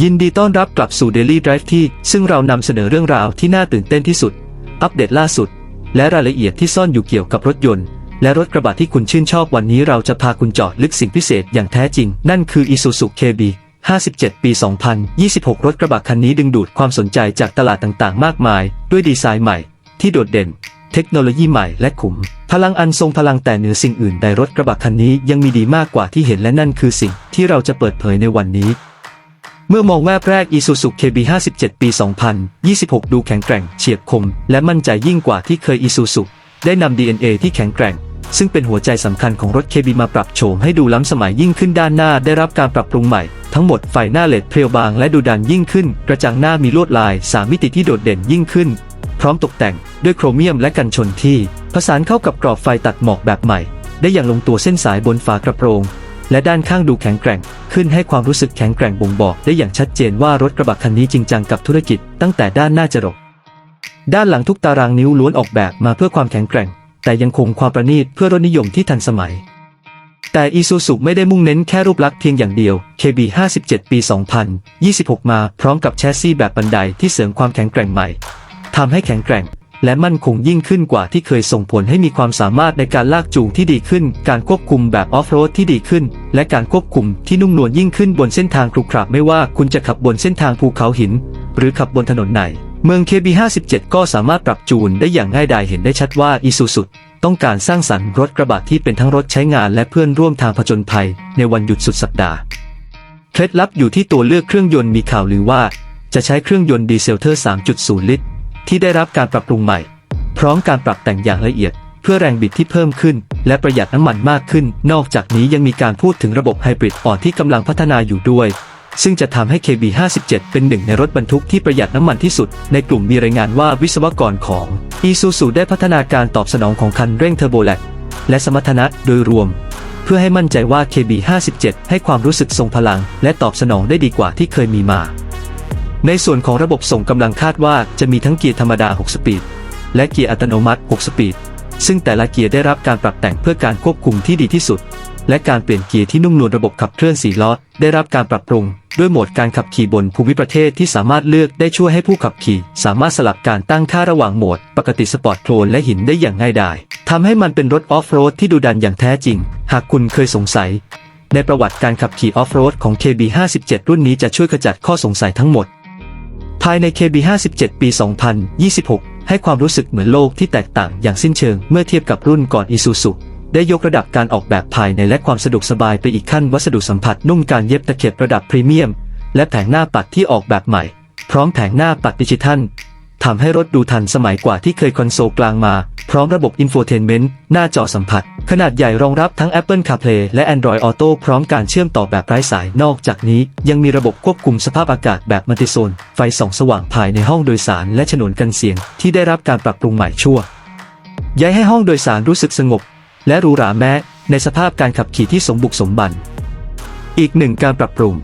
ยินดีต้อนรับกลับสู่ Daily Drive ที่ ซึ่งเรานำเสนอเรื่องราวที่น่าตื่นเต้นที่สุด อัปเดตล่าสุด และรายละเอียดที่ซ่อนอยู่เกี่ยวกับรถยนต์ และรถกระบะที่คุณชื่นชอบวันนี้เราจะพาคุณเจาะลึกสิ่งพิเศษอย่างแท้จริง นั่นคือ Isuzu KB 57 ปี 2026 รถกระบะคันนี้ดึงดูดความสนใจจากตลาดต่างๆ มากมาย ด้วยดีไซน์ใหม่ ที่โดดเด่น เทคโนโลยีใหม่และขุม พลังอันทรงพลังแต่เหนือสิ่งอื่นใดรถกระบะคันนี้ยังมีดีมากกว่าที่เห็นและนั่นคือสิ่งที่เราจะเปิดเผยในวันนี้ เมื่อมองแวบแรก Isuzu KB 57 ปี 2026 ดูแข็งแกร่ง เฉียบคม และมั่นใจยิ่งกว่าที่เคย Isuzu ได้นำ DNA ที่แข็งแกร่ง ซึ่งเป็นหัวใจสำคัญของรถ KB มาปรับโฉมให้ดูล้ำสมัยยิ่งขึ้นด้านหน้าได้รับการปรับปรุงใหม่ ทั้งหมดไฟหน้าเลดเพรียวบางและดูดันยิ่งขึ้น กระจังหน้ามีลวดลาย 3 มิติที่โดดเด่นยิ่งขึ้น พร้อมตกแต่งด้วยโครเมียมและกันชนที่ผสานเข้ากับกรอบไฟตัดหมอกแบบใหม่ ได้อย่างลงตัวเส้นสายบนฝากระโปรง และด้านข้างดูแข็งแกร่ง ขึ้นให้ความรู้สึกแข็งแกร่งบ่งบอกได้อย่างชัดเจนว่ารถกระบะคันนี้จริงจังกับธุรกิจ ตั้งแต่ด้านหน้าจรดด้านหลังทุกตารางนิ้วล้วนออกแบบมาเพื่อความแข็งแกร่ง แต่ยังคงความประณีตเพื่อรถนิยมที่ทันสมัย แต่อีซูซุไม่ได้มุ่งเน้นแค่รูปลักษณ์เพียงอย่างเดียว KB 57 ปี 2026 มาพร้อมกับแชสซีแบบบันไดที่เสริมความแข็งแกร่งใหม่ทำให้แข็งแกร่ง และมั่นคงยิ่งขึ้นกว่าที่เคยส่งผลให้มีความสามารถในการลากจูงที่ดีขึ้น การควบคุมแบบออฟโรดที่ดีขึ้น และการควบคุมที่นุ่มนวลยิ่งขึ้นบนเส้นทางครุขระไม่ว่าคุณจะขับบนเส้นทางภูเขาหิน หรือขับบนถนนไหน เมือง KB57 ก็สามารถปรับจูนได้อย่างง่ายดายเห็นได้ชัดว่าอีซูซุต้องการสร้างสรรค์รถกระบะที่เป็นทั้งรถใช้งานและเพื่อนร่วมทางผจญภัย ในวันหยุดสุดสัปดาห์เคล็ดลับอยู่ที่ตัวเลือกเครื่องยนต์มีข่าวลือว่า จะใช้เครื่องยนต์ดีเซลเทอร์ 3.0 ลิตร ที่ได้รับการปรับปรุงใหม่ พร้อมการปรับแต่งอย่างละเอียด เพื่อแรงบิดที่เพิ่มขึ้น และประหยัดน้ำมันมากขึ้น นอกจากนี้ยังมีการพูดถึงระบบไฮบริดอ่อนที่กำลังพัฒนาอยู่ด้วย ซึ่งจะทำให้ KB57 เป็นหนึ่งในรถบรรทุกที่ประหยัดน้ำมันที่สุด ในกลุ่มมีรายงานว่าวิศวกรของ Isuzu ได้พัฒนาการตอบสนองของคันเร่งเทอร์โบแลกและสมรรถนะโดยรวม เพื่อให้มั่นใจว่า KB57 ให้ความรู้สึกทรงพลัง และตอบสนองได้ดีกว่าที่เคยมีมา ในส่วนของระบบส่งกำลังคาดว่าจะมีทั้งเกียร์ธรรมดา 6 สปีด และเกียร์อัตโนมัติ 6 สปีด ซึ่งแต่ละเกียร์ได้รับการปรับแต่งเพื่อการควบคุมที่ดีที่สุด และการเปลี่ยนเกียร์ที่นุ่มนวลระบบขับเคลื่อน4ล้อได้รับการปรับปรุง ด้วยโหมดการขับขี่บนภูมิประเทศที่สามารถเลือกได้ช่วยให้ผู้ขับขี่ สามารถสลับการตั้งค่าระหว่างโหมด ปกติสปอร์ตโคลนและหินได้อย่างง่ายดายทำให้มันเป็นรถออฟโรดที่ดูดันอย่างแท้จริง หากคุณเคยสงสัย ในประวัติการขับขี่ออฟโรดของ KB57 รุ่นนี้จะช่วยขจัดข้อสงสัยทั้งหมด ภายใน KB57 ปี 2026 ให้ความรู้สึกเหมือนโลกที่แตกต่างอย่างสิ้นเชิงเมื่อเทียบกับรุ่นก่อน Isuzu ได้ยกระดับการออกแบบภายในและความสะดวกสบายไปอีกขั้นวัสดุสัมผัสนุ่มการเย็บตะเข็บระดับพรีเมียม และแผงหน้าปัดที่ออกแบบใหม่ พร้อมแผงหน้าปัดดิจิทัล ทำให้รถดูทันสมัยกว่าที่เคยคอนโซลกลางมา พร้อมระบบอินโฟเทนเมนต์หน้าจอสัมผัส ขนาดใหญ่รองรับทั้ง Apple CarPlay และ Android Auto พร้อมการเชื่อมต่อแบบไร้สายนอกจากนี้ ยังมีระบบควบคุมสภาพอากาศแบบมัลติโซน ไฟส่องสว่างภายในห้องโดยสารและฉนวนกันเสียง ที่ได้รับการปรับปรุงใหม่ชั่ว ย้ายให้ห้องโดยสารรู้สึกสงบ และหรูหราแม้ในสภาพการขับขี่ที่สมบุกสมบัน อีกหนึ่งการปรับปรุง